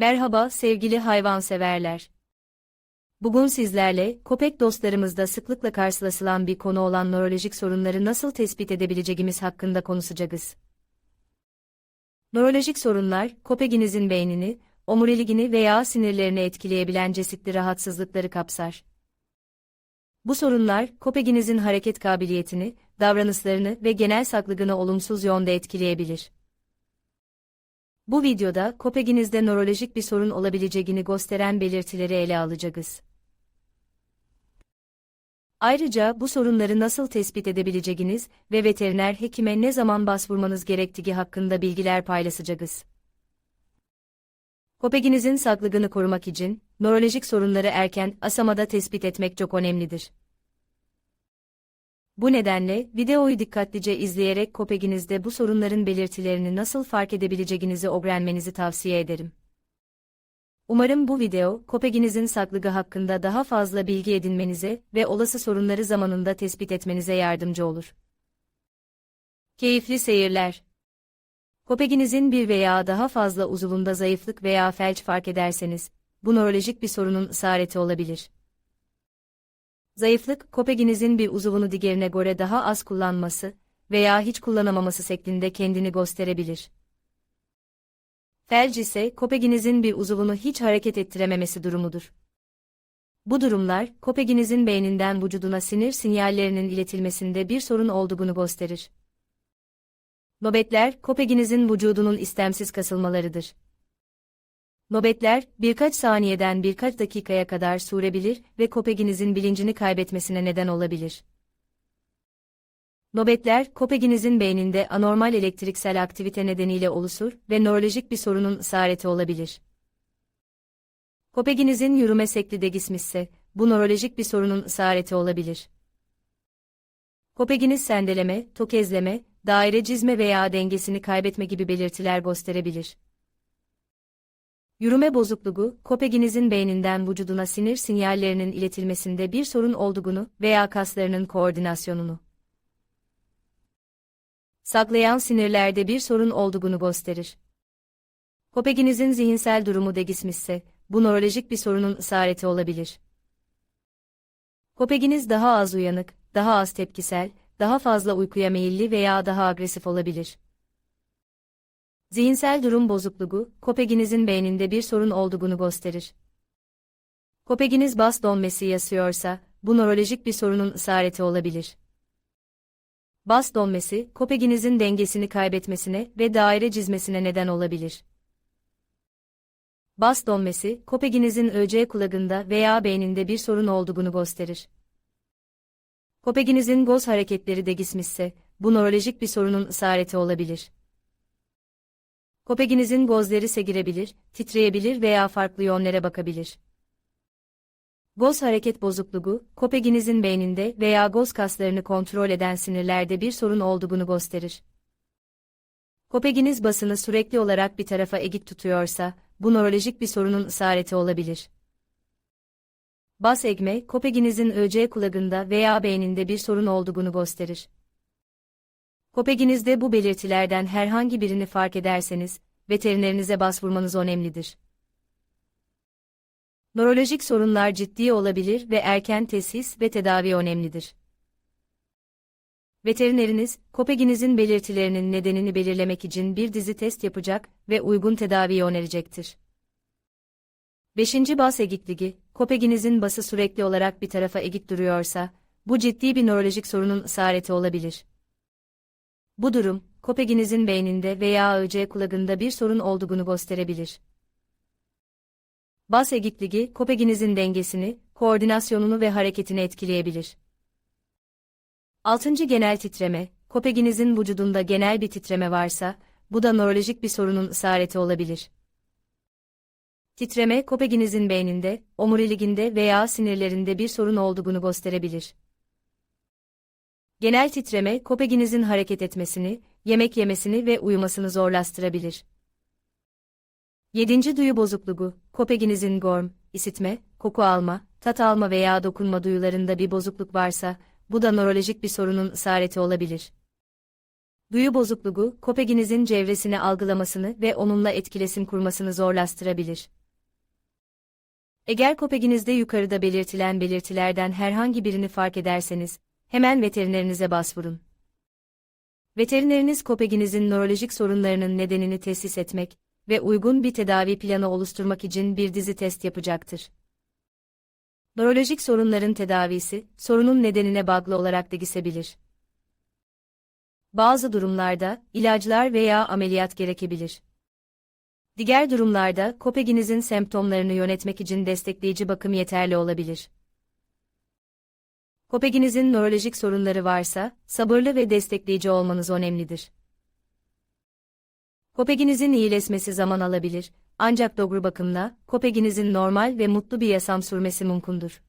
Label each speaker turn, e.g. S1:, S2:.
S1: Merhaba sevgili hayvanseverler. Bugün sizlerle köpek dostlarımızda sıklıkla karşılaşılan bir konu olan nörolojik sorunları nasıl tespit edebileceğimiz hakkında konuşacağız. Nörolojik sorunlar, köpeğinizin beynini, omuriligini veya sinirlerini etkileyebilen çeşitli rahatsızlıkları kapsar. Bu sorunlar, köpeğinizin hareket kabiliyetini, davranışlarını ve genel sağlığını olumsuz yönde etkileyebilir. Bu videoda köpeğinizde nörolojik bir sorun olabileceğini gösteren belirtileri ele alacağız. Ayrıca bu sorunları nasıl tespit edebileceğiniz ve veteriner hekime ne zaman başvurmanız gerektiği hakkında bilgiler paylaşacağız. Köpeğinizin sağlığını korumak için nörolojik sorunları erken aşamada tespit etmek çok önemlidir. Bu nedenle videoyu dikkatlice izleyerek köpeğinizde bu sorunların belirtilerini nasıl fark edebileceğinizi öğrenmenizi tavsiye ederim. Umarım bu video, köpeğinizin sağlığı hakkında daha fazla bilgi edinmenize ve olası sorunları zamanında tespit etmenize yardımcı olur. Keyifli seyirler. Köpeğinizin bir veya daha fazla uzuvunda zayıflık veya felç fark ederseniz, bu nörolojik bir sorunun işareti olabilir. Zayıflık, köpeğinizin bir uzuvunu diğerine göre daha az kullanması veya hiç kullanamaması şeklinde kendini gösterebilir. Felç ise köpeğinizin bir uzuvunu hiç hareket ettirememesi durumudur. Bu durumlar, köpeğinizin beyninden vücuduna sinir sinyallerinin iletilmesinde bir sorun olduğunu gösterir. Nöbetler, köpeğinizin vücudunun istemsiz kasılmalarıdır. Nöbetler, birkaç saniyeden birkaç dakikaya kadar sürebilir ve köpeğinizin bilincini kaybetmesine neden olabilir. Nöbetler, köpeğinizin beyninde anormal elektriksel aktivite nedeniyle oluşur ve nörolojik bir sorunun işareti olabilir. Köpeğinizin yürüme şekli değişmişse, bu nörolojik bir sorunun işareti olabilir. Köpeğiniz sendeleme, tökezleme, daire çizme veya dengesini kaybetme gibi belirtiler gösterebilir. Yürüme bozukluğu, köpeğinizin beyninden vücuduna sinir sinyallerinin iletilmesinde bir sorun olduğunu veya kaslarının koordinasyonunu saklayan sinirlerde bir sorun olduğunu gösterir. Köpeğinizin zihinsel durumu değişmişse, bu nörolojik bir sorunun işareti olabilir. Köpeğiniz daha az uyanık, daha az tepkisel, daha fazla uykuya meyilli veya daha agresif olabilir. Zihinsel durum bozukluğu, köpeğinizin beyninde bir sorun olduğunu gösterir. Köpeğiniz bas donması yaşıyorsa, bu nörolojik bir sorunun işareti olabilir. Bas donması, köpeğinizin dengesini kaybetmesine ve daire çizmesine neden olabilir. Bas donması, köpeğinizin öce kulağında veya beyninde bir sorun olduğunu gösterir. Köpeğinizin göz hareketleri değişmişse, bu nörolojik bir sorunun işareti olabilir. Köpeğinizin gözleri segirebilir, titreyebilir veya farklı yönlere bakabilir. Göz hareket bozukluğu, köpeğinizin beyninde veya göz kaslarını kontrol eden sinirlerde bir sorun olduğunu gösterir. Köpeğiniz basını sürekli olarak bir tarafa eğik tutuyorsa, bu nörolojik bir sorunun işareti olabilir. Bas egme, köpeğinizin öce kulağında veya beyninde bir sorun olduğunu gösterir. Köpeğinizde bu belirtilerden herhangi birini fark ederseniz, veterinerinize başvurmanız önemlidir. Nörolojik sorunlar ciddi olabilir ve erken tesis ve tedavi önemlidir. Veterineriniz, köpeğinizin belirtilerinin nedenini belirlemek için bir dizi test yapacak ve uygun tedaviyi önerecektir. 5. Bas egikligi, köpeğinizin bası sürekli olarak bir tarafa egik duruyorsa, bu ciddi bir nörolojik sorunun işareti olabilir. Bu durum, köpeğinizin beyninde veya öce kulağında bir sorun olduğunu gösterebilir. Bas egikligi, köpeğinizin dengesini, koordinasyonunu ve hareketini etkileyebilir. 6. Genel titreme, köpeğinizin vücudunda genel bir titreme varsa, bu da nörolojik bir sorunun işareti olabilir. Titreme, köpeğinizin beyninde, omuriliginde veya sinirlerinde bir sorun olduğunu gösterebilir. Genel titreme, köpeğinizin hareket etmesini, yemek yemesini ve uyumasını zorlaştırabilir. 7. Duyu bozukluğu, köpeğinizin gorm, isitme, koku alma, tat alma veya dokunma duyularında bir bozukluk varsa, bu da nörolojik bir sorunun işareti olabilir. Duyu bozukluğu, köpeğinizin çevresini algılamasını ve onunla etkileşim kurmasını zorlaştırabilir. Eğer köpeğinizde yukarıda belirtilen belirtilerden herhangi birini fark ederseniz, hemen veterinerinize başvurun. Veterineriniz köpeğinizin nörolojik sorunlarının nedenini tesis etmek ve uygun bir tedavi planı oluşturmak için bir dizi test yapacaktır. Nörolojik sorunların tedavisi, sorunun nedenine bağlı olarak değişebilir. Bazı durumlarda, ilaçlar veya ameliyat gerekebilir. Diğer durumlarda, köpeğinizin semptomlarını yönetmek için destekleyici bakım yeterli olabilir. Köpeğinizin nörolojik sorunları varsa, sabırlı ve destekleyici olmanız önemlidir. Köpeğinizin iyileşmesi zaman alabilir, ancak doğru bakımla, köpeğinizin normal ve mutlu bir yaşam sürmesi mümkündür.